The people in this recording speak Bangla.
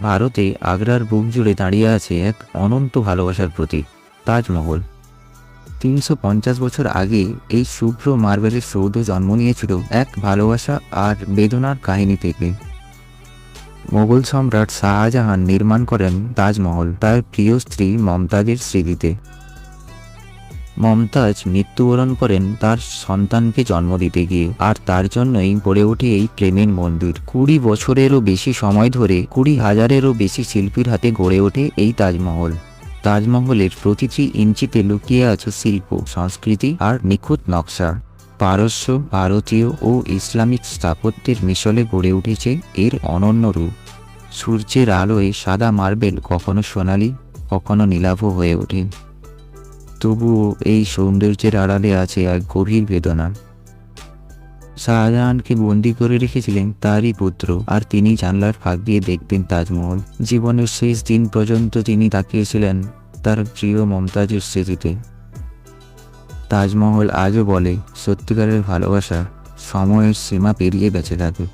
ভারতে আগ্রার বুক জুড়ে দাঁড়িয়ে আছে এক অনন্ত ভালোবাসার প্রতীক, তাজমহল। তিনশো পঞ্চাশ বছর আগে এই শুভ্র মার্বেলের সৌধ জন্ম নিয়েছিল এক ভালোবাসা আর বেদনার কাহিনী থেকে। মোগল সম্রাট শাহজাহান নির্মাণ করেন তাজমহল, তার প্রিয় স্ত্রী মমতাজের স্মৃতিতে। মমতাজ মৃত্যুবরণ করেন তার সন্তানকে জন্ম দিতে গিয়ে। আর তার জন্যই গড়ে ওঠে এই প্রেমের মন্দির। কুড়ি বছরেরও বেশি সময় ধরে কুড়ি হাজারেরও বেশি শিল্পীর হাতে গড়ে ওঠে এই তাজমহল। তাজমহলের প্রতিটি ইঞ্চিতে লুকিয়ে আছে শিল্প, সংস্কৃতি আর নিখুঁত নকশা। পারস্য, ভারতীয় ও ইসলামিক স্থাপত্যের মিশলে গড়ে উঠেছে এর অনন্য রূপ। সূর্যের আলোয় সাদা মার্বেল কখনো সোনালি, কখনো নীলাভ হয়ে ওঠে। তবুও এই সৌন্দর্যের আড়ালে আছে এক গভীর বেদনা। শাহজাহানকে বন্দি করে রেখেছিলেন তারই পুত্র, আর তিনি জানলার ফাঁক দিয়ে দেখতেন তাজমহল। জীবনের শেষ দিন পর্যন্ত তিনি তাকিয়েছিলেন তার প্রিয় মমতাজের স্মৃতিতে। তাজমহল আজও বলে, সত্যিকারের ভালোবাসা সময়ের সীমা পেরিয়ে বেঁচে থাকে